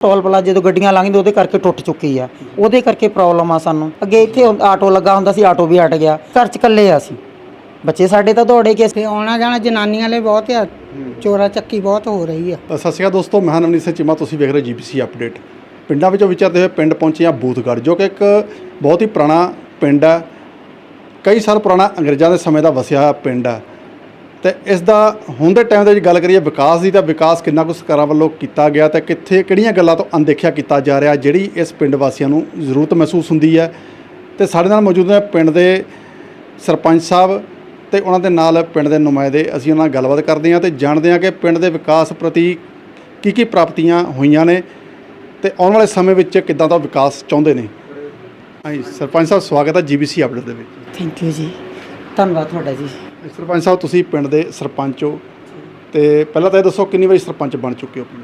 Toll ਪਲਾਜ਼ੇ ਤੋਂ ਗੱਡੀਆਂ ਲੰਘਦੇ ਉਹਦੇ ਕਰਕੇ ਟੁੱਟ ਚੁੱਕੀ ਆ। ਉਹਦੇ ਕਰਕੇ ਪ੍ਰੋਬਲਮ ਆ ਸਾਨੂੰ। ਅੱਗੇ ਇੱਥੇ ਹੁਣ ਆਟੋ ਲੱਗਾ ਹੁੰਦਾ ਸੀ ਆਟੋ ਵੀ ਹਟ ਗਿਆ। ਘਰ ਚ ਇਕੱਲੇ ਆ ਅਸੀਂ। ਬੱਚੇ ਸਾਡੇ ਤਾਂ ਦੌੜੇ ਗਏ ਤੇ ਆਉਣਾ ਜਾਣਾ ਜਨਾਨੀਆਂ ਲਈ ਬਹੁਤ ਆ। ਚੋਰਾ ਚੱਕੀ ਬਹੁਤ ਹੋ ਰਹੀ ਆ। ਅ, ਸਤਿ ਸ਼੍ਰੀ ਅਕਾਲ ਦੋਸਤੋ ਮੈਂ ਹਾਂ ਨਵਨੀਤ ਸਿੰਘ ਚੀਮਾ ਤੁਸੀਂ ਵੇਖ ਰਹੇ ਜੀਪੀਸੀ ਅਪਡੇਟ। ਪਿੰਡਾਂ ਵਿੱਚੋਂ ਵਿਚਰਦੇ ਹੋਏ ਪਿੰਡ ਪਹੁੰਚੇ ਹਾਂ ਬੂਥਗੜ੍ਹ ਜੋ ਕਿ ਇੱਕ ਬਹੁਤ ਹੀ ਪੁਰਾਣਾ ਪਿੰਡ ਹੈ ਕਈ ਸਾਲ ਪੁਰਾਣਾ ਅੰਗਰੇਜ਼ਾਂ ਦੇ ਸਮੇਂ ਦਾ ਵਸਿਆ ਹੋਇਆ ਪਿੰਡ ਹੈ ਤੇ ਇਸ ਦਾ ਹੁਣ ਦੇ ਟਾਈਮ ਦੇ ਵਿੱਚ ਗੱਲ ਕਰੀਏ ਵਿਕਾਸ ਦੀ, ਤਾਂ ਵਿਕਾਸ ਕਿੰਨਾ ਕੁ ਸਰਕਾਰਾਂ ਵੱਲੋਂ ਕੀਤਾ ਗਿਆ ਤੇ ਕਿੱਥੇ ਕਿਹੜੀਆਂ ਗੱਲਾਂ ਤੋਂ ਅਣਦੇਖਿਆ ਕੀਤਾ ਜਾ ਰਿਹਾ, ਜਿਹੜੀ ਇਸ ਪਿੰਡ ਵਾਸੀਆਂ ਨੂੰ ਜ਼ਰੂਰਤ ਮਹਿਸੂਸ ਹੁੰਦੀ ਹੈ। ਤੇ ਸਾਡੇ ਨਾਲ ਮੌਜੂਦ ਨੇ ਪਿੰਡ ਦੇ ਸਰਪੰਚ ਸਾਹਿਬ ਤੇ ਉਹਨਾਂ ਦੇ ਨਾਲ ਪਿੰਡ ਦੇ ਨੁਮਾਇੰਦੇ, ਅਸੀਂ ਉਹਨਾਂ ਨਾਲ ਗੱਲਬਾਤ ਕਰਦੇ ਹਾਂ ਤੇ ਜਾਣਦੇ ਹਾਂ ਕਿ ਪਿੰਡ ਦੇ ਵਿਕਾਸ ਪ੍ਰਤੀ ਕੀ ਕੀ ਪ੍ਰਾਪਤੀਆਂ ਹੋਈਆਂ ਨੇ ਤੇ ਆਉਣ ਵਾਲੇ ਸਮੇਂ ਵਿੱਚ ਕਿੱਦਾਂ ਦਾ ਵਿਕਾਸ ਚਾਹੁੰਦੇ ਨੇ। ਹਾਂਜੀ, ਸਰਪੰਚ ਸਾਹਿਬ, ਸਵਾਗਤ ਹੈ ਜੀਬੀਸੀ ਅਪਡੇਟ ਦੇ ਵਿੱਚ। ਥੈਂਕ ਯੂ ਜੀ। ਧੰਨਵਾਦ ਤੁਹਾਡਾ ਜੀ। ਸਰਪੰਚ ਸਾਹਿਬ ਤੁਸੀਂ ਪਿੰਡ ਦੇ ਸਰਪੰਚ ਹੋ ਤੇ ਪਹਿਲਾਂ ਤਾਂ ਇਹ ਦੱਸੋ ਕਿੰਨੀ ਵਾਰੀ ਸਰਪੰਚ ਬਣ ਚੁੱਕੇ ਹੋ ਪਿੰਡ?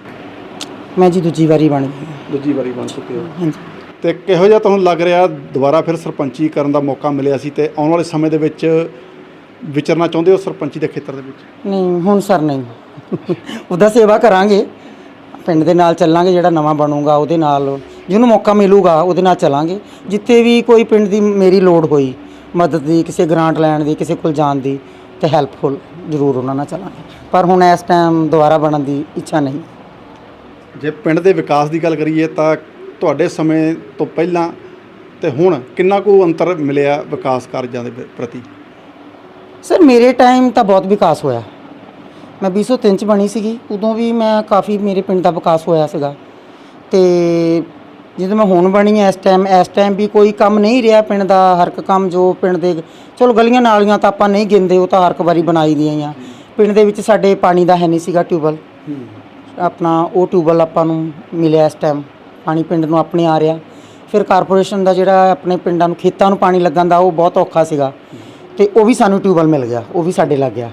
ਮੈਂ ਜੀ ਦੂਜੀ ਵਾਰੀ ਬਣ ਗਈ ਹਾਂ। ਦੂਜੀ ਵਾਰੀ ਬਣ ਚੁੱਕੇ ਹੋ। ਹਾਂਜੀ। ਤੇ ਕਿਹੋ ਜਿਹਾ ਤੁਹਾਨੂੰ ਲੱਗ ਰਿਹਾ ਦੁਬਾਰਾ ਫਿਰ ਸਰਪੰਚੀ ਕਰਨ ਦਾ ਮੌਕਾ ਮਿਲਿਆ ਸੀ ਤੇ ਆਉਣ ਵਾਲੇ ਸਮੇਂ ਦੇ ਵਿੱਚ ਵਿਚਰਨਾ ਚਾਹੁੰਦੇ ਹੋ ਸਰਪੰਚੀ ਦੇ ਖੇਤਰ ਦੇ ਵਿੱਚ? ਨਹੀਂ ਹੁਣ ਸਰ ਨਹੀਂ। ਉਹਦਾ ਸੇਵਾ ਕਰਾਂਗੇ। ਪਿੰਡ ਦੇ ਨਾਲ ਚੱਲਾਂਗੇ ਜਿਹੜਾ ਨਵਾਂ ਬਣੂਗਾ ਉਹਦੇ ਨਾਲ ਜਿਹਨੂੰ ਮੌਕਾ ਮਿਲੂਗਾ ਉਹਦੇ ਨਾਲ ਚੱਲਾਂਗੇ। ਜਿੱਥੇ ਵੀ ਕੋਈ ਪਿੰਡ ਦੀ ਮੇਰੀ ਲੋੜ ਹੋਈ ਮਦਦ ਦੀ ਕਿਸੇ ਗ੍ਰਾਂਟ ਲੈਣ ਦੀ ਕਿਸੇ ਕੋਲ ਜਾਣ ਦੀ ਤੇ ਹੈਲਪਫੁਲ ਜ਼ਰੂਰ ਉਹਨਾਂ ਨਾਲ ਚੱਲਾਂਗੇ। ਪਰ ਹੁਣ ਇਸ ਟਾਈਮ ਦੁਬਾਰਾ ਬਣਨ ਦੀ ਇੱਛਾ ਨਹੀਂ। ਜੇ ਪਿੰਡ ਦੇ ਵਿਕਾਸ ਦੀ ਗੱਲ ਕਰੀਏ ਤਾਂ ਤੁਹਾਡੇ ਸਮੇਂ ਤੋਂ ਪਹਿਲਾਂ ਤੇ ਹੁਣ ਕਿੰਨਾ ਕੁ ਅੰਤਰ ਮਿਲਿਆ ਵਿਕਾਸ ਕਾਰਜਾਂ ਦੇ ਪ੍ਰਤੀ? ਸਰ ਮੇਰੇ ਟਾਈਮ ਤਾਂ ਬਹੁਤ ਵਿਕਾਸ ਹੋਇਆ। ਮੈਂ 2003 ਚ ਬਣੀ ਸੀਗੀ। ਉਦੋਂ ਵੀ ਮੈਂ ਕਾਫੀ ਮੇਰੇ ਪਿੰਡ ਦਾ ਵਿਕਾਸ ਹੋਇਆ ਸੀਗਾ। ਤੇ ਜਦੋਂ ਮੈਂ ਹੁਣ ਬਣੀ ਐ ਇਸ ਟਾਈਮ ਇਸ ਟਾਈਮ ਵੀ ਕੋਈ ਕੰਮ ਨਹੀਂ ਰਿਹਾ ਪਿੰਡ ਦਾ, ਹਰ ਇੱਕ ਕੰਮ ਜੋ ਪਿੰਡ ਦੇ, ਚਲੋ ਗਲੀਆਂ ਨਾਲੀਆਂ ਤਾਂ ਆਪਾਂ ਨਹੀਂ ਗਿਣਦੇ, ਉਹ ਤਾਂ ਹਰ ਇੱਕ ਵਾਰੀ ਬਣਾਈ ਦੀਆਂ ਆ। ਪਿੰਡ ਦੇ ਵਿੱਚ ਸਾਡੇ ਪਾਣੀ ਦਾ ਹੈ ਨਹੀਂ ਸੀਗਾ ਟਿਊਬਲ ਆਪਣਾ ਉਹ ਟਿਊਬਲ ਆਪਾਂ ਨੂੰ ਮਿਲਿਆ ਇਸ ਟਾਈਮ ਪਾਣੀ ਪਿੰਡ ਨੂੰ ਆਪਣੇ ਆ ਰਿਹਾ। ਫਿਰ ਕਾਰਪੋਰੇਸ਼ਨ ਦਾ ਜਿਹੜਾ ਆਪਣੇ ਪਿੰਡਾਂ ਨੂੰ ਖੇਤਾਂ ਨੂੰ ਪਾਣੀ ਲੱਗਣ ਦਾ ਉਹ ਬਹੁਤ ਔਖਾ ਸੀਗਾ। ਤੇ ਉਹ ਵੀ ਸਾਨੂੰ ਟਿਊਬਲ ਮਿਲ ਗਿਆ, ਉਹ ਵੀ ਸਾਡੇ ਲੱਗ ਗਿਆ।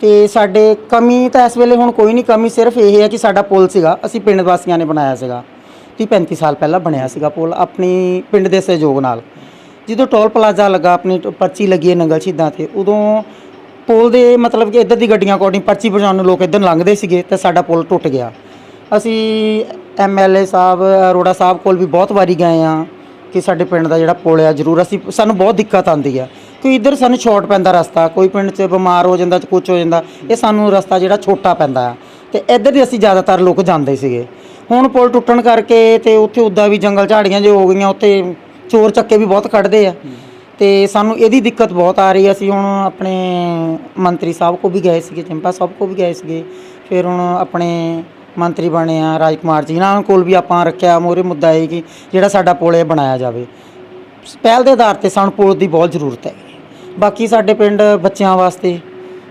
ਤੇ ਸਾਡੇ ਕਮੀ ਤਾਂ ਇਸ ਵੇਲੇ ਹੁਣ ਕੋਈ ਨਹੀਂ, ਕਮੀ ਸਿਰਫ ਇਹ ਹੈ ਕਿ ਸਾਡਾ ਪੁਲ ਸੀਗਾ, ਅਸੀਂ ਪਿੰਡ ਵਾਸੀਆਂ ਨੇ ਬਣਾਇਆ ਸੀਗਾ। 30 35 ਸਾਲ ਪਹਿਲਾਂ ਬਣਿਆ ਸੀਗਾ ਪੁਲ, ਆਪਣੀ ਪਿੰਡ ਦੇ ਸਹਿਯੋਗ ਨਾਲ। ਜਦੋਂ ਟੋਲ ਪਲਾਜ਼ਾ ਲੱਗਾ, ਆਪਣੀ ਟ- ਪਰਚੀ ਲੱਗੀ ਹੈ ਨੰਗਲ ਸ਼ਹੀਦਾਂ ਤੇ, ਉਦੋਂ ਪੁਲ ਦੇ ਮਤਲਬ ਕਿ ਇੱਧਰ ਦੀ ਗੱਡੀਆਂ ਅਕੋਰਡਿੰਗ ਪਰਚੀ ਪਹੁੰਚਾਉਣ ਨੂੰ ਲੋਕ ਇੱਧਰ ਲੰਘਦੇ ਸੀਗੇ ਤੇ ਸਾਡਾ ਪੁਲ ਟੁੱਟ ਗਿਆ। ਅਸੀਂ ਐਮਐਲਏ ਸਾਹਿਬ, ਅਰੋੜਾ ਸਾਹਿਬ ਕੋਲ ਵੀ ਬਹੁਤ ਵਾਰੀ ਗਏ ਆ ਕਿ ਸਾਡੇ ਪਿੰਡ ਦਾ ਜਿਹੜਾ ਪੁਲ ਆ, ਜ਼ਰੂਰ ਅਸੀਂ, ਸਾਨੂੰ ਬਹੁਤ ਦਿੱਕਤ ਆਉਂਦੀ ਆ ਕਿ ਇੱਧਰ ਸਾਨੂੰ ਸ਼ਾਰਟ ਪੈਂਦਾ ਰਸਤਾ, ਕੋਈ ਪਿੰਡ 'ਚ ਬਿਮਾਰ ਹੋ ਜਾਂਦਾ ਚ ਕੁਝ ਹੋ ਜਾਂਦਾ, ਇਹ ਸਾਨੂੰ ਰਸਤਾ ਜਿਹੜਾ ਛੋਟਾ ਪੈਂਦਾ ਆ। ਤੇ ਇੱਧਰ ਦੀ ਅਸੀਂ ਜ਼ਿਆਦਾਤਰ ਲੋਕ ਜਾਂਦੇ ਸੀਗੇ। ਹੁਣ ਪੁਲ ਟੁੱਟਣ ਕਰਕੇ ਤੇ ਉੱਥੇ ਉੱਦਾਂ ਵੀ ਜੰਗਲ ਝਾੜੀਆਂ ਜੇ ਹੋ ਗਈਆਂ, ਉੱਥੇ ਚੋਰ ਚੱਕੇ ਵੀ ਬਹੁਤ ਕੱਢਦੇ ਆ। ਤੇ ਸਾਨੂੰ ਇਹਦੀ ਦਿੱਕਤ ਬਹੁਤ ਆ ਰਹੀ ਹੈ ਅਸੀਂ ਹੁਣ ਆਪਣੇ ਮੰਤਰੀ ਸਾਹਿਬ ਕੋ ਵੀ ਗਏ ਸੀਗੇ ਚੰਪਾ ਸਾਹਿਬ ਕੋ ਵੀ ਗਏ ਸੀਗੇ। ਫਿਰ ਹੁਣ ਆਪਣੇ ਮੰਤਰੀ ਬਣੇ ਆ ਰਾਜ ਕੁਮਾਰ ਜੀ, ਇਹਨਾਂ ਕੋਲ ਵੀ ਆਪਾਂ ਰੱਖਿਆ ਮੋਰੇ ਮੁੱਦਾ ਹੈ ਕਿ ਜਿਹੜਾ ਸਾਡਾ ਪੁਲ ਇਹ ਬਣਾਇਆ ਜਾਵੇ। ਪਹਿਲ ਦੇ ਆਧਾਰ ਤੇ ਸਾਨੂੰ ਪੁਲ ਦੀ ਬਹੁਤ ਜ਼ਰੂਰਤ ਹੈ। ਬਾਕੀ ਸਾਡੇ ਪਿੰਡ ਬੱਚਿਆਂ ਵਾਸਤੇ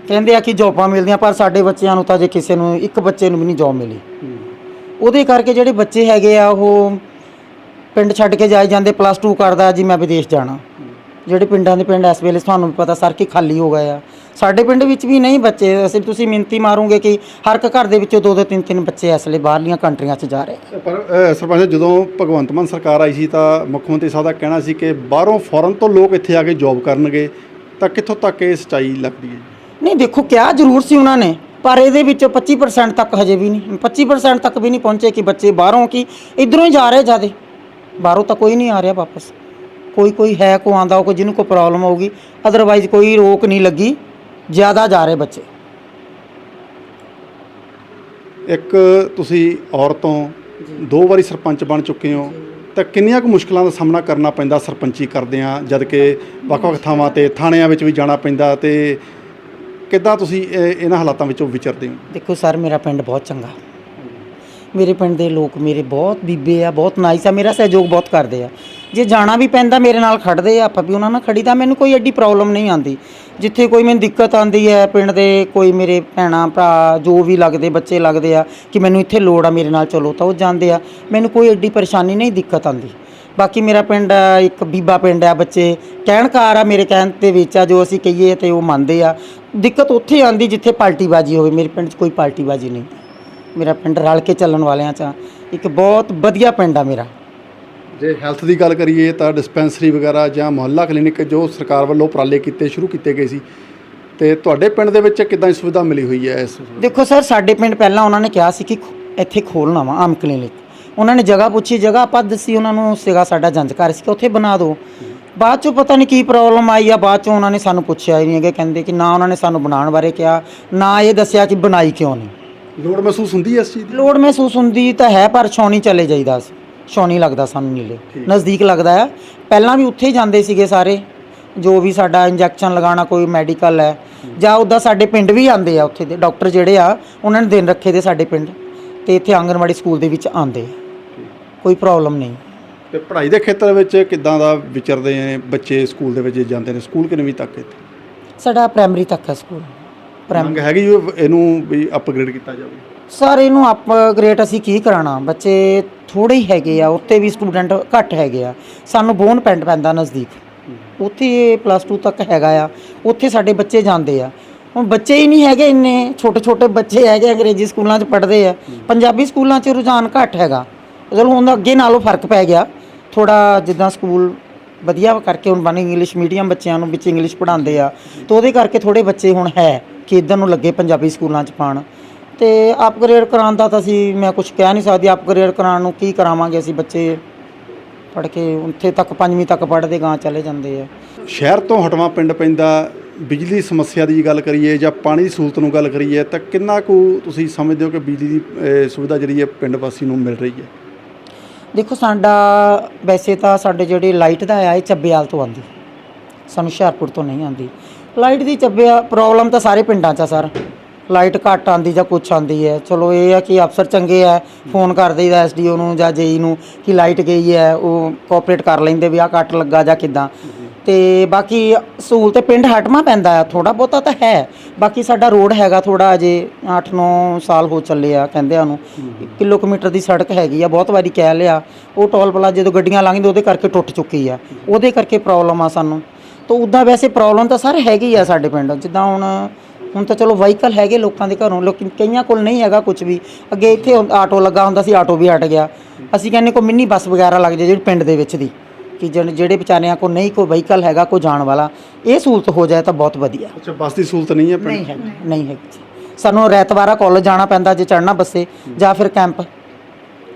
ਕਹਿੰਦੇ ਆ ਕਿ ਜੋਬਾਂ ਮਿਲਦੀਆਂ, ਪਰ ਸਾਡੇ ਬੱਚਿਆਂ ਨੂੰ ਤਾਂ ਜੇ ਕਿਸੇ ਨੂੰ, ਇੱਕ ਬੱਚੇ ਨੂੰ ਵੀ ਨਹੀਂ ਜੋਬ ਮਿਲੀ। ਉਹਦੇ ਕਰਕੇ ਜਿਹੜੇ ਬੱਚੇ ਹੈਗੇ ਆ ਉਹ ਪਿੰਡ ਛੱਡ ਕੇ ਜਾਈ ਜਾਂਦੇ ਪਲੱਸ 2 ਕਰਦਾ ਜੀ ਮੈਂ ਵਿਦੇਸ਼ ਜਾਣਾ। ਜਿਹੜੇ ਪਿੰਡਾਂ ਦੇ ਪਿੰਡ ਇਸ ਵੇਲੇ ਤੁਹਾਨੂੰ ਪਤਾ ਸਰ ਕਿ ਖਾਲੀ ਹੋ ਗਏ ਆ। ਸਾਡੇ ਪਿੰਡ ਵਿੱਚ ਵੀ ਨਹੀਂ ਬੱਚੇ ਅਸੀਂ ਤੁਸੀਂ ਮਿੰਤੀ ਮਾਰੋਗੇ ਕਿ ਹਰ ਇੱਕ ਘਰ ਦੇ ਵਿੱਚੋਂ ਦੋ ਦੋ ਤਿੰਨ ਤਿੰਨ ਬੱਚੇ ਇਸ ਵੇਲੇ ਬਾਹਰਲੀਆਂ ਕੰਟਰੀਆਂ 'ਚ ਜਾ ਰਹੇ। ਪਰ ਸਰਪੰਚ ਜਦੋਂ ਭਗਵੰਤ ਮਾਨ ਸਰਕਾਰ ਆਈ ਸੀ ਤਾਂ ਮੁੱਖ ਮੰਤਰੀ ਸਾਹਿਬ ਦਾ ਕਹਿਣਾ ਸੀ ਕਿ ਬਾਹਰੋਂ ਫੋਰਨ ਤੋਂ ਲੋਕ ਇੱਥੇ ਆ ਕੇ ਜੌਬ ਕਰਨਗੇ ਤਾਂ ਕਿੱਥੋਂ ਤੱਕ ਇਹ ਸੱਚਾਈ ਲੱਗਦੀ ਹੈ? ਨਹੀਂ ਦੇਖੋ ਕਿਹਾ ਜ਼ਰੂਰ ਸੀ ਉਹਨਾਂ ਨੇ। ਪਰ ਇਹਦੇ ਵਿੱਚੋਂ 25% ਤੱਕ ਹਜੇ ਵੀ ਨਹੀਂ। 25% ਤੱਕ ਵੀ ਨਹੀਂ ਪਹੁੰਚੇ ਕਿ ਬੱਚੇ ਬਾਹਰੋਂ ਕੀ ਇਧਰੋਂ ਹੀ ਜਾ ਰਹੇ ਜਿਆਦੇ। ਬਾਹਰੋਂ ਤਾਂ ਕੋਈ ਨਹੀਂ ਆ ਰਿਹਾ ਵਾਪਸ। ਕੋਈ ਕੋਈ ਹੈ ਕੋ ਆਂਦਾ ਕੋਈ ਜਿਹਨੂੰ ਕੋਈ ਪ੍ਰੋਬਲਮ ਹੋਊਗੀ। ਅਦਰਵਾਈਜ਼ ਕੋਈ ਰੋਕ ਨਹੀਂ ਲੱਗੀ। ਜ਼ਿਆਦਾ ਜਾ ਰਹੇ ਬੱਚੇ। ਇੱਕ ਤੁਸੀਂ ਔਰਤੋਂ ਦੋ ਵਾਰੀ ਸਰਪੰਚ ਬਣ ਚੁੱਕੇ ਹੋ। ਤਾਂ ਕਿੰਨੀਆਂ ਕੁ ਮੁਸ਼ਕਲਾਂ ਦਾ ਸਾਹਮਣਾ ਕਰਨਾ ਪੈਂਦਾ ਸਰਪੰਚੀ ਕਰਦੇ ਆ ਜਦ ਕਿ ਵੱਖ-ਵੱਖ ਥਾਵਾਂ ਤੇ ਥਾਣਿਆਂ ਵਿੱਚ ਵੀ ਜਾਣਾ ਪੈਂਦਾ ਤੇ ਕਿੱਦਾਂ ਤੁਸੀਂ ਇਹ- ਇਹਨਾਂ ਹਾਲਾਤਾਂ ਵਿੱਚੋਂ ਵਿਚਰਦੇ ਹੋ? ਦੇਖੋ ਸਰ, ਮੇਰਾ ਪਿੰਡ ਬਹੁਤ ਚੰਗਾ। ਮੇਰੇ ਪਿੰਡ ਦੇ ਲੋਕ ਮੇਰੇ ਬਹੁਤ ਬੀਬੇ ਆ, ਬਹੁਤ ਨਾਈਸ ਆ, ਮੇਰਾ ਸਹਿਯੋਗ ਬਹੁਤ ਕਰਦੇ ਆ। ਜੇ ਜਾਣਾ ਵੀ ਪੈਂਦਾ, ਮੇਰੇ ਨਾਲ ਖੜਦੇ ਆ ਆਪਾਂ ਵੀ ਉਹਨਾਂ ਨਾਲ ਖੜੀਦਾ ਮੈਨੂੰ ਕੋਈ ਐਡੀ ਪ੍ਰੋਬਲਮ ਨਹੀਂ ਆਂਦੀ ਜਿੱਥੇ ਕੋਈ ਮੈਨੂੰ ਦਿੱਕਤ ਆਂਦੀ ਹੈ, ਪਿੰਡ ਦੇ ਕੋਈ ਮੇਰੇ ਭੈਣਾ, ਭਰਾ ਜੋ ਵੀ ਲੱਗਦੇ, ਬੱਚੇ ਲੱਗਦੇ ਆ ਕਿ ਮੈਨੂੰ ਇੱਥੇ ਲੋੜ ਆ ਮੇਰੇ ਨਾਲ, ਚਲੋ ਤਾਂ ਉਹ ਜਾਂਦੇ ਆ। ਮੈਨੂੰ ਕੋਈ ਐਡੀ ਪਰੇਸ਼ਾਨੀ ਨਹੀਂ, ਦਿੱਕਤ ਆਂਦੀ ਬਾਕੀ ਮੇਰਾ ਪਿੰਡ ਆ, ਇੱਕ ਬੀਬਾ ਪਿੰਡ ਆ ਬੱਚੇ। ਕਹਿਣਕਾਰ ਆ ਮੇਰੇ ਕਹਿਣ ਦੇ ਵਿੱਚ ਆ ਜੋ ਅਸੀਂ ਕਹੀਏ ਤੇ ਉਹ ਮੰਨਦੇ ਆ। ਦਿੱਕਤ ਉੱਥੇ ਆਂਦੀ ਜਿੱਥੇ ਪਾਰਟੀਬਾਜ਼ੀ ਹੋਵੇ। ਮੇਰੇ ਪਿੰਡ 'ਚ ਕੋਈ ਪਾਰਟੀਬਾਜ਼ੀ ਨਹੀਂ। ਮੇਰਾ ਪਿੰਡ ਰਲ ਕੇ ਚੱਲਣ ਵਾਲਿਆਂ 'ਚ ਆ। ਇੱਕ ਬਹੁਤ ਵਧੀਆ ਪਿੰਡ ਆ ਮੇਰਾ। ਜੇ ਹੈਲਥ ਦੀ ਗੱਲ ਕਰੀਏ ਤਾਂ ਡਿਸਪੈਂਸਰੀ ਵਗੈਰਾ ਜਾਂ ਮੁਹੱਲਾ ਕਲੀਨਿਕ ਜੋ ਸਰਕਾਰ ਵੱਲੋਂ ਉਪਰਾਲੇ ਕੀਤੇ ਸ਼ੁਰੂ ਕੀਤੇ ਗਏ ਸੀ। ਤੇ ਤੁਹਾਡੇ ਪਿੰਡ ਦੇ ਵਿੱਚ ਕਿੱਦਾਂ ਦੀ ਸੁਵਿਧਾ ਮਿਲੀ ਹੋਈ ਹੈ ਇਸ ਦੇਖੋ ਸਰ ਸਾਡੇ ਪਿੰਡ ਪਹਿਲਾਂ ਉਹਨਾਂ ਨੇ ਕਿਹਾ ਸੀ ਕਿ ਖ- ਇੱਥੇ ਖੋਲ੍ਹਣਾ ਵਾ ਆਮ ਕਲੀਨਿਕ। ਉਹਨਾਂ ਨੇ ਜਗ੍ਹਾ ਪੁੱਛੀ ਜਗ੍ਹਾ ਆਪਾਂ ਦੱਸੀ ਉਹਨਾਂ ਨੂੰ ਸੀਗਾ ਸਾਡਾ ਜੰਜ ਘਰ ਸੀ ਕਿ ਉੱਥੇ ਬਣਾ ਦਿਓ। ਬਾਅਦ ਚੋਂ ਪਤਾ ਨਹੀਂ ਕੀ ਪ੍ਰੋਬਲਮ ਆਈ ਆ ਬਾਅਦ ਚੋਂ ਉਹਨਾਂ ਨੇ ਸਾਨੂੰ ਪੁੱਛਿਆ ਹੀ ਨਹੀਂ ਹੈਗਾ ਕਹਿੰਦੇ ਕਿ ਨਾ ਉਹਨਾਂ ਨੇ ਸਾਨੂੰ ਬਣਾਉਣ ਬਾਰੇ ਕਿਹਾ ਨਾ ਇਹ ਦੱਸਿਆ ਕਿ ਬਣਾਈ ਕਿਉਂ ਨਹੀਂ ਲੋੜ ਮਹਿਸੂਸ ਹੁੰਦੀ ਹੈ ਇਸ ਚੀਜ਼ ਦੀ? ਲੋੜ ਮਹਿਸੂਸ ਹੁੰਦੀ ਤਾਂ ਹੈ ਪਰ ਛਾਉਣੀ ਚਲੇ ਜਾਈਦਾ ਸੀ। ਛਾਉਣੀ ਲੱਗਦਾ ਸਾਨੂੰ ਨੀਲੇ। ਨਜ਼ਦੀਕ ਲੱਗਦਾ ਆ। ਪਹਿਲਾਂ ਵੀ ਉੱਥੇ ਹੀ ਜਾਂਦੇ ਸੀਗੇ ਸਾਰੇ। ਜੋ ਵੀ ਸਾਡਾ ਇੰਜੈਕਸ਼ਨ ਲਗਾਉਣਾ ਕੋਈ ਮੈਡੀਕਲ ਹੈ। ਜਾਂ ਉੱਦਾਂ ਸਾਡੇ ਪਿੰਡ ਵੀ ਆਉਂਦੇ ਆ ਉੱਥੇ ਦੇ ਡਾਕਟਰ ਜਿਹੜੇ ਆ ਉਹਨਾਂ ਨੇ ਦਿਨ ਰੱਖੇ ਦੇ ਸਾਡੇ ਪਿੰਡ। ਤੇ ਇੱਥੇ ਆਂਗਨਵਾੜੀ ਸਕੂਲ ਦੇ ਵਿੱਚ ਆਉਂਦੇ ਆ। ਕੋਈ ਪ੍ਰੋਬਲਮ ਨਹੀਂ। ਤੇ ਪੜ੍ਹਾਈ ਦੇ ਖੇਤਰ ਵਿੱਚ ਕਿੱਦਾਂ ਦਾ ਵਿਚਰਦੇ ਨੇ ਬੱਚੇ ਸਕੂਲ ਦੇ ਵਿੱਚ ਜਾਂਦੇ ਨੇ? ਸਕੂਲ ਕਿੰਨਵੀਂ ਤੱਕ ਇੱਥੇ? ਸਾਡਾ ਪ੍ਰਾਇਮਰੀ ਤੱਕ ਹੈ ਸਕੂਲ। ਮੰਗ ਹੈਗੀ ਇਹਨੂੰ ਵੀ ਅਪਗ੍ਰੇਡ ਕੀਤਾ ਜਾਵੇ? ਸਰ ਇਹਨੂੰ ਅਪਗ੍ਰੇਡ ਅਸੀਂ ਕੀ ਕਰਾਣਾ? ਬੱਚੇ ਥੋੜੇ ਹੀ ਹੈਗੇ ਆ ਉੱਤੇ ਵੀ ਸਟੂਡੈਂਟ ਘੱਟ ਹੈਗੇ ਆ। ਸਾਨੂੰ ਬੋਨ ਪਿੰਡ ਪੈਂਦਾ ਨਜ਼ਦੀਕ। ਉੱਥੇ ਪਲੱਸ 2 ਤੱਕ ਹੈਗਾ ਆ। ਉੱਥੇ ਸਾਡੇ ਬੱਚੇ ਜਾਂਦੇ ਆ। ਹੁਣ ਬੱਚੇ ਹੀ ਨਹੀਂ ਹੈਗੇ ਇੰਨੇ। ਛੋਟੇ ਛੋਟੇ ਬੱਚੇ ਹੈਗੇ ਅੰਗਰੇਜ਼ੀ ਸਕੂਲਾਂ 'ਚ ਪੜ੍ਹਦੇ ਆ। ਪੰਜਾਬੀ ਸਕੂਲਾਂ 'ਚ ਰੁਝਾਨ ਘੱਟ ਹੈਗਾ। ਚਲੋ ਹੁਣ ਅੱਗੇ ਨਾਲੋਂ ਫ਼ਰਕ ਪੈ ਗਿਆ। ਥੋੜਾ ਜਿੱਦਾਂ ਸਕੂਲ ਵਧੀਆ ਕਰਕੇ ਹੁਣ ਬਣ ਇੰਗਲਿਸ਼ ਮੀਡੀਅਮ ਬੱਚਿਆਂ ਨੂੰ ਵਿੱਚ ਇੰਗਲਿਸ਼ ਪੜ੍ਹਾਉਂਦੇ ਆ। ਤਾਂ ਉਹਦੇ ਕਰਕੇ ਥੋੜੇ ਬੱਚੇ ਹੁਣ ਹੈ ਕਿ ਇਧਰ ਨੂੰ ਲੱਗੇ ਪੰਜਾਬੀ ਸਕੂਲਾਂ 'ਚ ਪਾਣ। ਤੇ ਅਪਗ੍ਰੇਡ ਕਰਾਉਣ ਦਾ ਤਾਂ ਅਸੀਂ ਮੈਂ ਕੁਝ ਕਹਿ ਨਹੀਂ ਸਕਦੀ ਅਪਗ੍ਰੇਡ ਕਰਾਉਣ ਨੂੰ ਕੀ ਕਰਾਵਾਂਗੇ ਅਸੀਂ ਬੱਚੇ? ਪੜ੍ਹ ਕੇ ਉੱਥੇ ਤੱਕ ਪੰਜਵੀਂ ਤੱਕ ਪੜ੍ਹਦੇ ਗਾਂ ਚਲੇ ਜਾਂਦੇ ਆ। ਸ਼ਹਿਰ ਤੋਂ ਹਟਵਾ ਪਿੰਡ ਪੈਂਦਾ ਬਿਜਲੀ ਸਮੱਸਿਆ ਦੀ ਗੱਲ ਕਰੀਏ ਜਾਂ ਪਾਣੀ ਦੀ ਸਹੂਲਤ ਨੂੰ ਗੱਲ ਕਰੀਏ ਤਾਂ ਕਿੰਨਾ ਕੁ ਤੁਸੀਂ ਸਮਝਦੇ ਹੋ ਕਿ ਬਿਜਲੀ ਦੀ ਅਹ, ਸੁਵਿਧਾ ਜਿਹੜੀ ਹੈ ਪਿੰਡ ਵਾਸੀ ਨੂੰ ਮਿਲ ਰਹੀ ਹੈ? ਦੇਖੋ ਸਾਡਾ, ਵੈਸੇ ਤਾਂ ਸਾਡੇ ਜਿਹੜੀ ਲਾਈਟ ਦਾ ਆ ਇਹ ਚੱਬੇਵਾਲ ਤੋਂ ਆਉਂਦੀ। ਸਾਨੂੰ ਹੁਸ਼ਿਆਰਪੁਰ ਤੋਂ ਨਹੀਂ ਆਉਂਦੀ। ਲਾਈਟ ਦੀ ਚੱਬਿਆ ਪ੍ਰੋਬਲਮ ਤਾਂ ਸਾਰੇ ਪਿੰਡਾਂ 'ਚ ਆ ਸਰ। ਲਾਈਟ ਘੱਟ ਆਉਂਦੀ ਜਾਂ ਕੁਛ ਆਉਂਦੀ ਹੈ। ਚਲੋ ਇਹ ਆ ਕਿ ਅਫਸਰ ਚੰਗੇ ਆ, ਫੋਨ ਕਰ ਦੇਈਦਾ ਐਸਡੀਓ ਨੂੰ ਜਾਂ ਜੇਈ ਨੂੰ ਕਿ ਲਾਈਟ ਗਈ ਹੈ, ਉਹ ਕੋਆਪਰੇਟ ਕਰ ਲੈਂਦੇ ਵੀ ਆ ਕੱਟ ਲੱਗਾ ਜਾਂ ਕਿਦਾਂ। ਤੇ ਬਾਕੀ ਸਹੂਲਤ ਪਿੰਡ ਹਟਮਾ ਪੈਂਦਾ ਆ ਥੋੜਾ ਬਹੁਤਾ ਤਾਂ ਹੈ। ਬਾਕੀ ਸਾਡਾ ਰੋਡ ਹੈਗਾ ਥੋੜਾ ਅਜੇ 8-9 ਸਾਲ ਹੋ ਚੱਲੇ ਆ ਕਹਿੰਦੇ ਆ ਨੂੰ ਕਿਲੋਮੀਟਰ ਦੀ ਸੜਕ ਹੈਗੀ ਆ ਬਹੁਤ ਵਾਰੀ ਕਹਿ ਲਿਆ। ਉਹ ਟੋਲ ਪਲਾਜ਼ਾ ਜਦੋਂ ਗੱਡੀਆਂ ਲੰਘਦੇ ਉਹਦੇ ਕਰਕੇ ਟੁੱਟ ਚੁੱਕੀ ਆ। ਉਹਦੇ ਕਰਕੇ ਪ੍ਰੋਬਲਮ ਆ ਸਾਨੂੰ। ਤਾਂ ਉਦਾਂ ਵੈਸੇ ਪ੍ਰੋਬਲਮ ਤਾਂ ਸਰ ਹੈਗੀ ਆ ਸਾਡੇ ਪਿੰਡ। ਜਿੱਦਾਂ ਹੁਣ ਹੁਣ ਤਾਂ ਚਲੋ ਵਾਹੀਕਲ ਹੈਗੇ ਲੋਕਾਂ ਦੇ ਘਰੋਂ ਲੇਕਿਨ ਕਈਆਂ ਕੋਲ ਨਹੀਂ ਹੈਗਾ ਕੁਝ ਵੀ। ਅੱਗੇ ਇੱਥੇ ਆਟੋ ਲੱਗਾ ਹੁੰਦਾ ਸੀ ਆਟੋ ਵੀ ਹਟ ਗਿਆ। ਅਸੀਂ ਕਹਿੰਦੇ ਕੋਈ ਮਿੰਨੀ ਬੱਸ ਵਗੈਰਾ ਲੱਗ ਜਾਏ ਜਿਹੜੀ ਪਿੰਡ ਦੇ ਵਿੱਚ ਦੀ। ਕਿ ਜਿਹੜੇ ਜਿਹੜੇ ਵਿਚਾਰਿਆਂ ਕੋਲ ਨਹੀਂ ਕੋਈ ਵਾਹੀਕਲ ਹੈਗਾ ਕੋਈ ਜਾਣ ਵਾਲਾ ਇਹ ਸਹੂਲਤ ਹੋ ਜਾਏ ਤਾਂ ਬਹੁਤ ਵਧੀਆ। ਅੱਛਾ ਬੱਸ ਦੀ ਸਹੂਲਤ ਨਹੀਂ ਹੈ ਨਹੀਂ ਹੈਗੀ ਨਹੀਂ ਜੀ। ਸਾਨੂੰ ਰੈਤਵਾਰਾ ਕਾਲਜ ਜਾਣਾ ਪੈਂਦਾ ਜੇ ਚੜਨਾ ਬੱਸੇ ਜਾਂ ਫਿਰ ਕੈਂਪ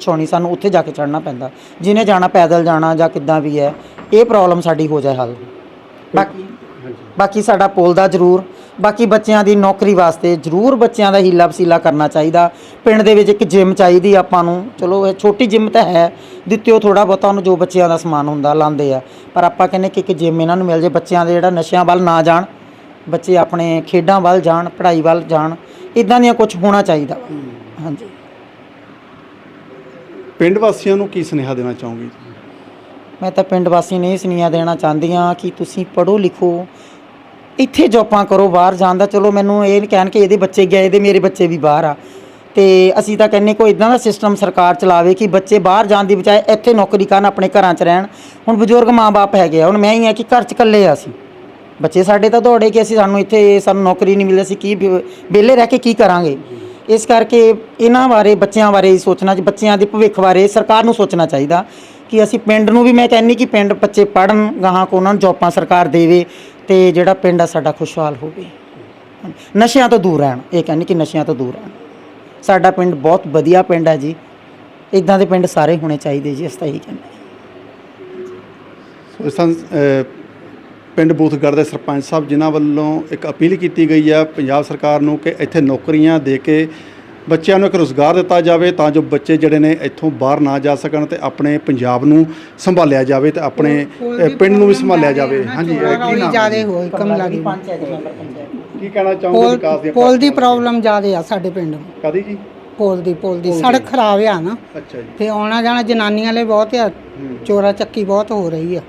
ਛੋਣੀ ਸਾਨੂੰ ਉੱਥੇ ਜਾ ਕੇ ਚੜਨਾ ਪੈਂਦਾ। ਜਿਹਨੇ ਜਾਣਾ ਪੈਦਲ ਜਾਣਾ ਜਾਂ ਕਿੱਦਾਂ ਵੀ ਹੈ ਇਹ ਪ੍ਰੋਬਲਮ ਸਾਡੀ ਹੋ ਜਾਏ ਹੱਲ। ਬਾਕੀ ਬਾਕੀ ਸਾਡਾ ਪੁੱਲ ਦਾ ਜ਼ਰੂਰ ਬਾਕੀ ਬੱਚਿਆਂ ਦੀ ਨੌਕਰੀ ਵਾਸਤੇ ਜ਼ਰੂਰ ਬੱਚਿਆਂ ਦਾ ਹੀਲਾ ਵਸੀਲਾ ਕਰਨਾ ਚਾਹੀਦਾ। ਪਿੰਡ ਦੇ ਵਿੱਚ ਇੱਕ ਜਿਮ ਚਾਹੀਦੀ ਆਪਾਂ ਨੂੰ। ਚਲੋ ਇਹ ਛੋਟੀ ਜਿਮ ਤਾਂ ਹੈ ਦਿੱਤਿਓ ਥੋੜਾ ਬਹੁਤਾ ਉਹਨੂੰ ਜੋ ਬੱਚਿਆਂ ਦਾ ਸਮਾਨ ਹੁੰਦਾ ਲਾਉਂਦੇ ਆ। ਪਰ ਆਪਾਂ ਕਹਿੰਦੇ ਕਿ ਇੱਕ ਜਿਮ ਇਹਨਾਂ ਨੂੰ ਮਿਲ ਜੇ ਬੱਚਿਆਂ ਦੇ ਜਿਹੜਾ ਨਸ਼ਿਆਂ ਵੱਲ ਨਾ ਜਾਣ ਬੱਚੇ ਆਪਣੇ ਖੇਡਾਂ ਵੱਲ ਜਾਣ ਪੜ੍ਹਾਈ ਵੱਲ ਜਾਣ ਇਦਾਂ ਦੀਆਂ ਕੁਝ ਹੋਣਾ ਚਾਹੀਦਾ। ਹਾਂਜੀ। ਪਿੰਡ ਵਾਸੀਆਂ ਨੂੰ ਕੀ ਸੁਨੇਹਾ ਦੇਣਾ ਚਾਹੋਗੇ? ਮੈਂ ਤਾਂ ਪਿੰਡ ਵਾਸੀ ਨੇ ਇਹ ਸੁਨੇਹਾ ਦੇਣਾ ਚਾਹੁੰਦੀ ਹਾਂ ਕਿ ਤੁਸੀਂ ਪੜ੍ਹੋ ਲਿਖੋ ਇੱਥੇ ਜੋਬਾਂ ਕਰੋ ਬਾਹਰ ਜਾਣ ਦਾ, ਚਲੋ ਮੈਨੂੰ ਇਹ ਨਹੀਂ ਕਹਿਣ ਕਿ ਇਹਦੇ ਬੱਚੇ ਗਏ ਇਹਦੇ ਮੇਰੇ ਬੱਚੇ ਵੀ ਬਾਹਰ ਆ। ਤੇ ਅਸੀਂ ਤਾਂ ਕਹਿੰਨੇ ਕੋਈ ਇਦਾਂ ਦਾ ਸਿਸਟਮ ਸਰਕਾਰ ਚਲਾਵੇ ਕਿ ਬੱਚੇ ਬਾਹਰ ਜਾਣ ਦੀ ਬਜਾਏ ਇੱਥੇ ਨੌਕਰੀ ਕਰਨ ਆਪਣੇ ਘਰਾਂ 'ਚ ਰਹਿਣ। ਹੁਣ ਬਜ਼ੁਰਗ ਮਾਪੇ ਹੈਗੇ ਆ, ਹੁਣ ਮੈਂ ਹੀ ਆ ਕਿ ਘਰ 'ਚ ਇਕੱਲੇ ਆ ਅਸੀਂ। ਬੱਚੇ ਸਾਡੇ ਤਾਂ ਦੌੜੇ ਕਿ ਅਸੀਂ ਸਾਨੂੰ ਇੱਥੇ ਸਾਨੂੰ ਨੌਕਰੀ ਨਹੀਂ ਮਿਲਦੀ, ਅਸੀਂ ਕੀ ਵਿ- ਵਿਹਲੇ ਰਹਿ ਕੇ ਕੀ ਕਰਾਂਗੇ? ਇਸ ਕਰਕੇ ਇਹਨਾਂ ਬਾਰੇ, ਬੱਚਿਆਂ ਬਾਰੇ ਸੋਚਣਾ ਚ ਬੱਚਿਆਂ ਦੇ ਭਵਿੱਖ ਬਾਰੇ ਸਰਕਾਰ ਨੂੰ ਸੋਚਣਾ ਚਾਹੀਦਾ ਕਿ ਅਸੀਂ ਪਿੰਡ ਨੂੰ ਵੀ ਮੈਂ ਕਹਿੰਨੀ ਕਿ ਪਿੰਡ ਬੱਚੇ ਪੜਨ ਗਾਹਾਂ ਕੋ ਉਹਨਾਂ ਨੂੰ ਜੋਬਾਂ ਸਰਕਾਰ ਦੇਵੇ। ਤੇ ਜਿਹੜਾ ਪਿੰਡ ਆ ਸਾਡਾ ਖੁਸ਼ਹਾਲ ਹੋਵੇ ਨਸ਼ਿਆਂ ਤੋਂ ਦੂਰ ਰਹਿਣ, ਇਹ ਕਹਿੰਦੇ ਕਿ ਨਸ਼ਿਆਂ ਤੋਂ ਦੂਰ ਰਹਿਣ। ਸਾਡਾ ਪਿੰਡ ਬਹੁਤ ਵਧੀਆ ਪਿੰਡ ਹੈ ਜੀ। ਇਦਾਂ ਦੇ ਪਿੰਡ ਸਾਰੇ ਹੋਣੇ ਚਾਹੀਦੇ ਜੀ ਇਸ ਤਾਂ ਇਹੀ ਕਹਿੰਦੇ ਸੋ ਇਸ ਤਰ੍ਹਾਂ ਪਿੰਡ ਬੂਥਗੜ੍ਹ ਦੇ ਸਰਪੰਚ ਸਾਹਿਬ ਜਿਨ੍ਹਾਂ ਵੱਲੋਂ ਇੱਕ ਅਪੀਲ ਕੀਤੀ ਗਈ ਆ ਪੰਜਾਬ ਸਰਕਾਰ ਨੂੰ ਕਿ ਇੱਥੇ ਨੌਕਰੀਆਂ ਦੇ ਕੇ ਬੱਚਿਆਂ ਨੂੰ ਇੱਕ ਰੋਜ਼ਗਾਰ ਦਿੱਤਾ ਜਾਵੇ ਤਾਂ ਜੋ ਬੱਚੇ ਜਿਹੜੇ ਨੇ ਇੱਥੋਂ ਬਾਹਰ ਨਾ ਜਾ ਸਕਣ ਤੇ ਆਪਣੇ ਪੰਜਾਬ ਨੂੰ ਸੰਭਾਲਿਆ ਜਾਵੇ ਤੇ ਆਪਣੇ ਪਿੰਡ ਨੂੰ ਵੀ ਸੰਭਾਲਿਆ ਜਾਵੇ। ਹਾਂਜੀ ਇਹ ਕੀ ਨਾਮ ਜਿਆਦੇ ਹੋਈ ਦੀ ਮੈਂਬਰ ਪੰਚਾਇਤ ਕੀ ਕਹਿਣਾ ਚਾਹੋਗੇ ਵਿਕਾਸ ਦੀਆਂ ਪੁਲ ਦੀ ਪ੍ਰੋਬਲਮ ਜਿਆਦੇ ਆ ਸਾਡੇ ਪਿੰਡ ਕਦੀ ਜੀ? ਪੁਲ ਦੀ ਪੁਲ ਦੀ। ਸੜਕ ਖਰਾਬ ਆ ਨਾ। ਅੱਛਾ ਜੀ। ਤੇ ਆਉਣਾ ਜਾਣਾ ਜਨਾਨੀਆਂ ਲਈ ਬਹੁਤ ਆ। ਚੋਰਾ ਚੱਕੀ ਬਹੁਤ ਹੋ ਰਹੀ ਆ।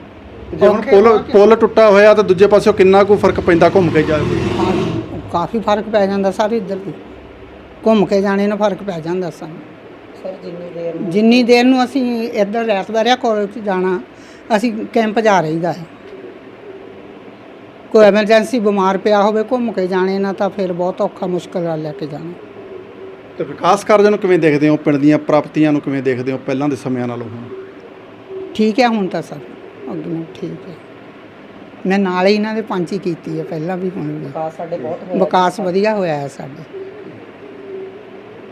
ਤੇ ਜੇ ਹੁਣ ਪੁਲ ਪੁਲ ਟੁੱਟਾ ਹੋਇਆ ਤਾਂ ਦੂਜੇ ਪਾਸਿਓਂ ਕਿੰਨਾ ਕੁ ਫ਼ਰਕ ਪੈਂਦਾ ਘੁੰਮ ਕੇ ਜਾਵੇ ਹਾਂ, ਕਾਫੀ ਫ਼ਰਕ ਪੈ ਜਾਂਦਾ ਸਾਰੇ ਇੱਧਰ ਦੀ ਘੁੰਮ ਕੇ ਜਾਣੇ ਨਾਲ ਫ਼ਰਕ ਪੈ ਜਾਂਦਾ ਸਾਨੂੰ। ਸਰ ਜਿੰਨੀ ਦੇਰ ਜਿੰਨੀ ਦੇਰ ਨੂੰ ਅਸੀਂ ਇੱਧਰ ਰੈਤਵਾਰਿਆ ਕਾਲਜ 'ਚ ਜਾਣਾ ਅਸੀਂ ਕੈਂਪ ਜਾ ਰਹੀਦਾ ਹੈ। ਕੋਈ ਐਮਰਜੈਂਸੀ ਬਿਮਾਰ ਪਿਆ ਹੋਵੇ ਘੁੰਮ ਕੇ ਜਾਣੇ ਨਾ ਤਾਂ ਫਿਰ ਬਹੁਤ ਔਖਾ ਮੁਸ਼ਕਲ ਨਾਲ ਲੈ ਕੇ ਜਾਣਾ। ਤੇ ਵਿਕਾਸ ਕਾਰਜਾਂ ਨੂੰ ਕਿਵੇਂ ਦੇਖਦੇ ਹੋ? ਪਿੰਡ ਦੀਆਂ ਪ੍ਰਾਪਤੀਆਂ ਨੂੰ ਕਿਵੇਂ ਦੇਖਦੇ ਹੋ ਪਹਿਲਾਂ ਦੇ ਸਮਿਆਂ ਨਾਲੋਂ ਹੁਣ? ਠੀਕ ਹੈ ਹੁਣ ਤਾਂ ਸਰ ਅੱਗੇ ਨੂੰ ਠੀਕ ਹੈ। ਮੈਂ ਨਾਲ ਹੀ ਇਹਨਾਂ ਦੇ ਪੰਚ ਹੀ ਕੀਤੀ ਹੈ ਪਹਿਲਾਂ ਵੀ ਹੁਣ ਵੀ। ਵਿਕਾਸ ਸਾਡੇ ਬਹੁਤ ਵਿਕਾਸ ਵਧੀਆ ਹੋਇਆ ਹੈ ਸਾਡੇ।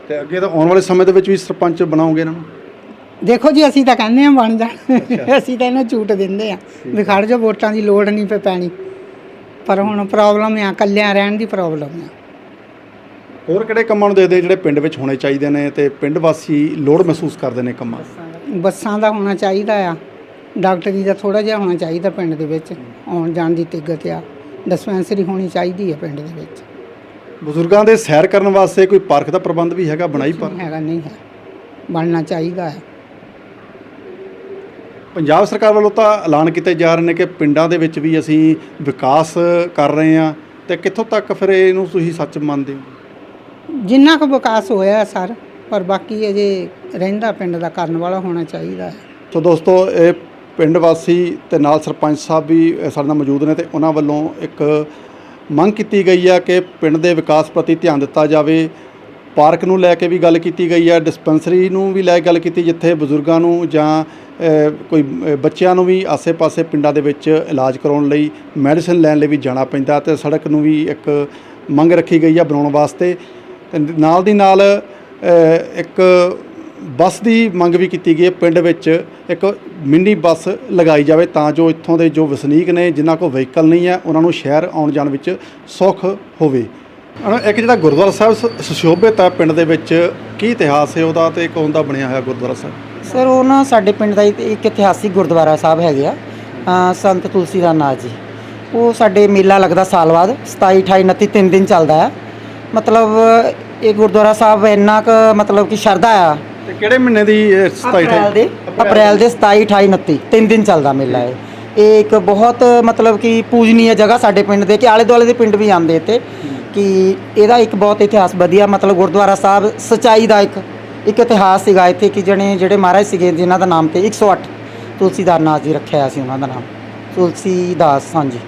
ਤੇ ਅੱਗੇ ਤਾਂ ਆਉਣ ਵਾਲੇ ਸਮੇਂ ਦੇ ਵਿੱਚ ਵੀ ਸਰਪੰਚ ਬਣਾਓਗੇ ਇਹਨਾਂ ਨੂੰ? ਦੇਖੋ ਜੀ ਅਸੀਂ ਤਾਂ ਕਹਿੰਦੇ ਆ ਬਣ ਜਾਣ ਅਸੀਂ ਤਾਂ ਇਹਨਾਂ ਝੂਟ ਦਿੰਦੇ ਆ ਵੀ ਖੜ ਜਾ ਵੋਟਾਂ ਦੀ ਲੋੜ ਨਹੀਂ ਪੈ ਪੈਣੀ। ਪਰ ਹੁਣ ਪ੍ਰੋਬਲਮ ਆ ਕੱਲਿਆਂ ਰਹਿਣ ਦੀ ਪ੍ਰੋਬਲਮ ਆ। ਹੋਰ ਕਿਹੜੇ ਕੰਮਾਂ ਨੂੰ ਦੇਖਦੇ ਜਿਹੜੇ ਪਿੰਡ ਵਿੱਚ ਹੋਣੇ ਚਾਹੀਦੇ ਨੇ ਤੇ ਪਿੰਡ ਵਾਸੀ ਲੋੜ ਮਹਿਸੂਸ ਕਰਦੇ ਨੇ ਕੰਮਾਂ ਬੱਸਾਂ ਦਾ ਹੋਣਾ ਚਾਹੀਦਾ ਆ। ਡਾਕਟਰੀ ਦਾ ਥੋੜਾ ਜਿਹਾ ਹੋਣਾ ਚਾਹੀਦਾ ਪਿੰਡ ਦੇ ਵਿੱਚ। ਆਉਣ ਜਾਣ ਦੀ ਦਿੱਕਤ ਆ। ਡਿਸਪੈਂਸਰੀ ਹੋਣੀ ਚਾਹੀਦੀ ਹੈ ਪਿੰਡ ਦੇ ਵਿੱਚ। ਬਜ਼ੁਰਗਾਂ ਦੇ ਸੈਰ ਕਰਨ ਵਾਸਤੇ ਕੋਈ ਪਾਰਕ ਦਾ ਪ੍ਰਬੰਧ ਵੀ ਹੈਗਾ ਬਣਾਈ ਪਰ ਹੈਗਾ ਨਹੀਂ ਹੈ। ਬਣਨਾ ਚਾਹੀਦਾ ਹੈ। ਪੰਜਾਬ ਸਰਕਾਰ ਵੱਲੋਂ ਤਾਂ ਐਲਾਨ ਕੀਤੇ ਜਾ ਰਹੇ ਨੇ ਕਿ ਪਿੰਡਾਂ ਦੇ ਵਿੱਚ ਵੀ ਅਸੀਂ ਵਿਕਾਸ ਕਰ ਰਹੇ ਹਾਂ ਤੇ ਕਿੱਥੋਂ ਤੱਕ ਫਿਰ ਇਹਨੂੰ ਤੁਸੀਂ ਸੱਚ ਮੰਨਦੇ ਹੋ? ਜਿੰਨਾ ਕੁ ਵਿਕਾਸ ਹੋਇਆ ਸਰ ਪਰ ਬਾਕੀ ਅਜੇ ਰਹਿੰਦਾ ਪਿੰਡ ਦਾ ਕਰਨ ਵਾਲਾ ਹੋਣਾ ਚਾਹੀਦਾ ਹੈ। ਸੋ ਦੋਸਤੋ ਇਹ ਪਿੰਡ ਵਾਸੀ ਤੇ ਨਾਲ ਸਰਪੰਚ ਸਾਹਿਬ ਵੀ ਅ, ਸਾਡੇ ਨਾਲ ਮੌਜੂਦ ਨੇ ਤੇ ਉਹਨਾਂ ਵੱਲੋਂ ਇੱਕ ਮੰਗ ਕੀਤੀ ਗਈ ਹੈ ਕਿ ਪਿੰਡ ਦੇ ਵਿਕਾਸ ਪ੍ਰਤੀ ਧਿਆਨ ਦਿੱਤਾ ਜਾਵੇ। ਪਾਰਕ ਨੂੰ ਲੈ ਕੇ ਵੀ ਗੱਲ ਕੀਤੀ ਗਈ ਹੈ ਡਿਸਪੈਂਸਰੀ ਨੂੰ ਵੀ ਲੈ ਕੇ ਗੱਲ ਕੀਤੀ, ਜਿੱਥੇ ਬਜ਼ੁਰਗਾਂ ਨੂੰ ਜਾਂ ਕੋਈ ਬੱਚਿਆਂ ਨੂੰ ਵੀ ਆਸੇ-ਪਾਸੇ ਪਿੰਡਾਂ ਦੇ ਵਿੱਚ ਇਲਾਜ ਕਰਾਉਣ ਲਈ ਮੈਡੀਸਨ ਲੈਣ ਲਈ ਵੀ ਜਾਣਾ ਪੈਂਦਾ ਤੇ ਸੜਕ ਨੂੰ ਵੀ ਇੱਕ ਮੰਗ ਰੱਖੀ ਗਈ ਹੈ ਬਣਾਉਣ ਵਾਸਤੇ। ਨਾਲ ਦੀ ਨਾਲ ਇੱਕ ਬੱਸ ਦੀ ਮੰਗ ਵੀ ਕੀਤੀ ਗਈ ਹੈ। ਪਿੰਡ ਵਿੱਚ ਇੱਕ ਮਿੰਨੀ ਬੱਸ ਲਗਾਈ ਜਾਵੇ ਤਾਂ ਜੋ ਇੱਥੋਂ ਦੇ ਜੋ ਵਸਨੀਕ ਨੇ, ਜਿਨ੍ਹਾਂ ਕੋਲ ਵਹੀਕਲ ਨਹੀਂ ਹੈ, ਉਹਨਾਂ ਨੂੰ ਸ਼ਹਿਰ ਆਉਣ ਜਾਣ ਵਿੱਚ ਸੌਖ ਹੋਵੇ। ਇੱਕ ਜਿਹੜਾ ਗੁਰਦੁਆਰਾ ਸਾਹਿਬ ਸ- ਸੁਸ਼ੋਭਿਤ ਹੈ ਪਿੰਡ ਦੇ ਵਿੱਚ, ਕੀ ਇਤਿਹਾਸ ਹੈ ਉਹਦਾ ਤੇ ਕੌਣ ਦਾ ਬਣਿਆ ਹੋਇਆ ਗੁਰਦੁਆਰਾ ਸਾਹਿਬ? ਸਰ, ਉਹ ਨਾ ਸਾਡੇ ਪਿੰਡ ਦਾ ਇੱਕ- ਇਤਿਹਾਸਿਕ ਗੁਰਦੁਆਰਾ ਸਾਹਿਬ ਹੈਗੇ ਆ ਸੰਤ ਤੁਲਸੀ ਦਾ ਨਾਂ ਜੀ। ਉਹ ਸਾਡੇ ਮੇਲਾ ਲੱਗਦਾ ਸਾਲ ਬਾਅਦ 27 28 29 ਤਿੰਨ ਦਿਨ ਚੱਲਦਾ ਆ। ਮਤਲਬ ਇਹ ਗੁਰਦੁਆਰਾ ਸਾਹਿਬ ਇੰਨਾ ਕੁ ਮਤਲਬ ਕਿ ਸ਼ਰਧਾ ਆ ਤੇ ਕਿਹੜੇ ਮਹੀਨੇ ਦੀ ਇਹ 27 ਅਪ੍ਰੈਲ ਦੇ ਅਪ੍ਰੈਲ ਦੇ 27 28 29 ਤਿੰਨ ਦਿਨ ਚੱਲਦਾ ਮੇਲਾ ਇਹ। ਇਹ ਇੱਕ ਬਹੁਤ ਮਤਲਬ ਕਿ ਪੂਜਨੀय ਜਗ੍ਹਾ ਸਾਡੇ ਪਿੰਡ ਦੇ ਕਿ ਆਲੇ ਦੁਆਲੇ ਦੇ ਪਿੰਡ ਵੀ ਆਉਂਦੇ ਇੱਥੇ ਕਿ ਇਹਦਾ ਇੱਕ ਬਹੁਤ ਇਤਿਹਾਸ ਵਧੀਆ ਮਤਲਬ ਗੁਰਦੁਆਰਾ ਸਾਹਿਬ ਸਚਾਈ ਦਾ ਇੱਕ ਇੱਕ ਇਤਿਹਾਸ ਸੀਗਾ ਇੱਥੇ ਕਿ ਜਣੇ ਜਿਹੜੇ ਮਹਾਰਾਜ ਸੀਗੇ ਜਿਨ੍ਹਾਂ ਦਾ ਨਾਮ ਤੇ 108 ਤੁਲਸੀਦਾਸ ਨਾਥ ਜੀ ਰੱਖਿਆ ਸੀ ਉਹਨਾਂ ਦਾ ਨਾਮ। ਤੁਲਸੀਦਾਸ ਹਾਂਜੀ।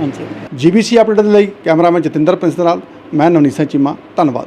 ਹਾਂਜੀ। ਜੀਬੀਸੀ ਅਪਡੇਟ ਦੇ ਲਈ ਕੈਮਰਾਮੈਨ ਜਤਿੰਦਰ ਪ੍ਰਿੰਸ ਦੇ ਨਾਲ ਮੈਂ ਨਵਨੀਤ ਸਿੰਘ ਚੀਮਾ ਧੰਨਵਾਦ।